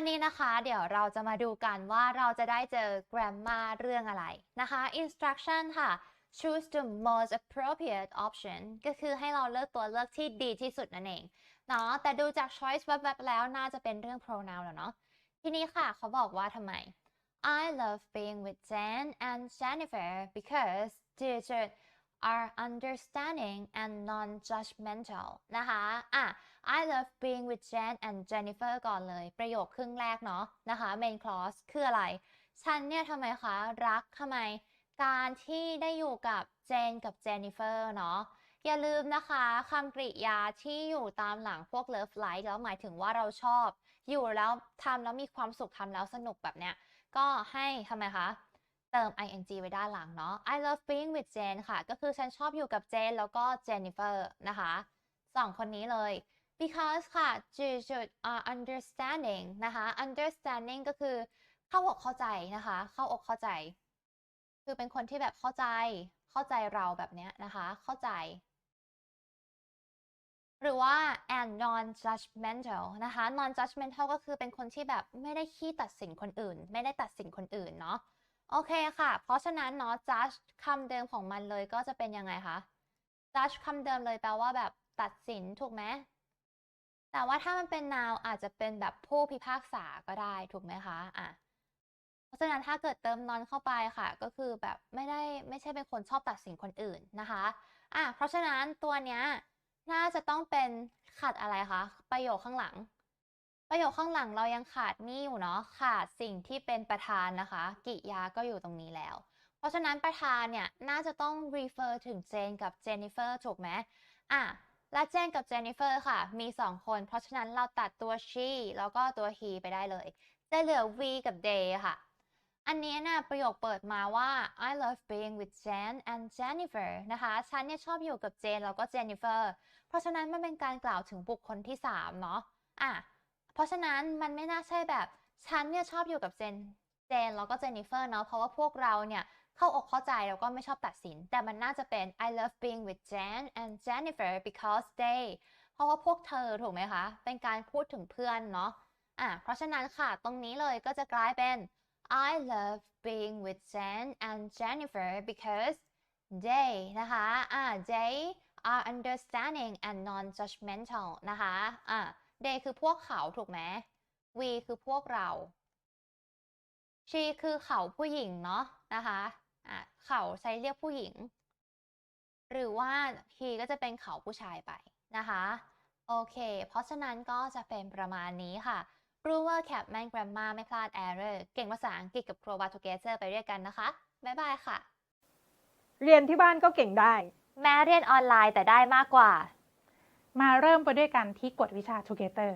วันนี้นะคะเดี๋ยวเราจะมาดูกันว่าเราจะได้เจอ grammar เรื่องอะไรนะคะ instruction ค่ะ choose the most appropriate option ก็คือให้เราเลือกตัวเลือกที่ดีที่สุดนั่นเองเนาะแต่ดูจาก choice แวบๆแล้วน่าจะเป็นเรื่อง pronoun แล้วเนาะทีนี้ค่ะเขาบอกว่าทำไม I love being with Jen and Jennifer because they are understanding and non-judgmental นะคะอะ I love being with Jen and Jennifer ก่อนเลย ประโยคครึ่งแรกเนาะนะคะ main clause คืออะไร ฉันเนี่ยทำไมคะ รักทำไม การที่ได้อยู่กับเจนกับเจนนิเฟอร์เนาะอย่าลืมนะคะคำกริยาที่อยู่ตามหลังพวก love like แล้วหมายถึงว่าเราชอบ อยู่แล้วทำแล้วมีความสุขทำแล้วสนุกแบบเนี้ย ก็ให้ทำไมคะ เติม ing ไว้ด้านหลังเนาะ I love being with Jane ค่ะ ก็คือฉันชอบอยู่กับเจนแล้วก็ Jennifer นะคะสองคนนี้เลย because ค่ะ you should uh, understanding นะคะ understanding ก็คือเข้าอกเข้าใจนะคะ เข้าอกเข้าใจ คือเป็นคนที่แบบเข้าใจ เข้าใจเราแบบเนี้ยนะคะ เข้าใจ หรือว่า and non judgmental นะคะ non judgmental ก็คือเป็นคนที่แบบไม่ได้ขี้ตัดสินคนอื่น ไม่ได้ตัดสินคนอื่นเนาะ โอเคค่ะ เพราะฉะนั้นเนาะ judge คำเดิมของมันเลยก็จะเป็นยังไงคะ judge คำเดิมเลยแปลว่าแบบตัดสินถูกไหม แต่ว่าถ้ามันเป็น noun อาจจะเป็นแบบผู้พิพากษาก็ได้ถูกไหมคะ อะ เพราะฉะนั้นถ้าเกิดเติม non เข้าไปค่ะ ก็คือแบบไม่ได้ไม่ใช่เป็นคนชอบตัดสินคนอื่นนะคะ อะ เพราะฉะนั้นตัวเนี้ยน่าจะต้องเป็นขาดอะไรคะ ประโยคข้างหลัง ประโยคข้างหลังเรายังขาดนี่อยู่เนาะขาดสิ่งที่เป็นประธานนะคะ กิยาก็อยู่ตรงนี้แล้ว เพราะฉะนั้นประธานเนี่ย น่าจะต้อง refer ถึงเจนกับเจนนิเฟอร์ถูกไหมอะและเจนกับเจนนิเฟอร์ค่ะ มี 2 คน เพราะฉะนั้นเราตัดตัว she แล้วก็ตัว he ไปได้เลยจะเหลือ we กับ they ค่ะ อันนี้นะประโยคเปิดมาว่า I love being with Jen and Jennifer นะคะ ฉันเนี่ยชอบอยู่กับเจนแล้วก็เจนนิเฟอร์ เพราะฉะนั้นมันเป็นการกล่าวถึงบุคคลที่ 3 เนาะอะ เพราะฉะนั้นมันไม่น่าใช่แบบฉันเนี่ยชอบอยู่กับเจน เจนแล้วก็เจนนิเฟอร์เนาะเพราะว่าพวกเราเนี่ยเข้าอกเข้าใจแล้วก็ไม่ชอบตัดสิน แต่มันน่าจะเป็น I love being with Jen and Jennifer because they เพราะว่าพวกเธอถูกไหมคะ เป็นการพูดถึงเพื่อนเนาะอะเพราะฉะนั้นค่ะตรงนี้เลยก็จะกลายเป็น I love being with Jen and Jennifer because they นะคะอะ they are understanding and non-judgmental นะคะอะ they คือพวกเขาถูกไหม we คือพวกเรา she คือเขาผู้หญิงเนาะนะคะอะเขาใช้เรียกผู้หญิง หรือว่า he ก็จะเป็นเขาผู้ชายไปนะคะโอเค เพราะฉะนั้นก็จะเป็นประมาณนี้ค่ะ รู้ว่า Capman Grammar ไม่พลาด error เก่งภาษาอังกฤษกับ Pro b a Together ไปด้วยกันนะคะ บ๊ายบายค่ะ เรียนที่บ้านก็เก่งได้ แม้เรียนออนไลน์แต่ได้มากกว่า มาเริ่มไปด้วยกันที่กฎวิชา Together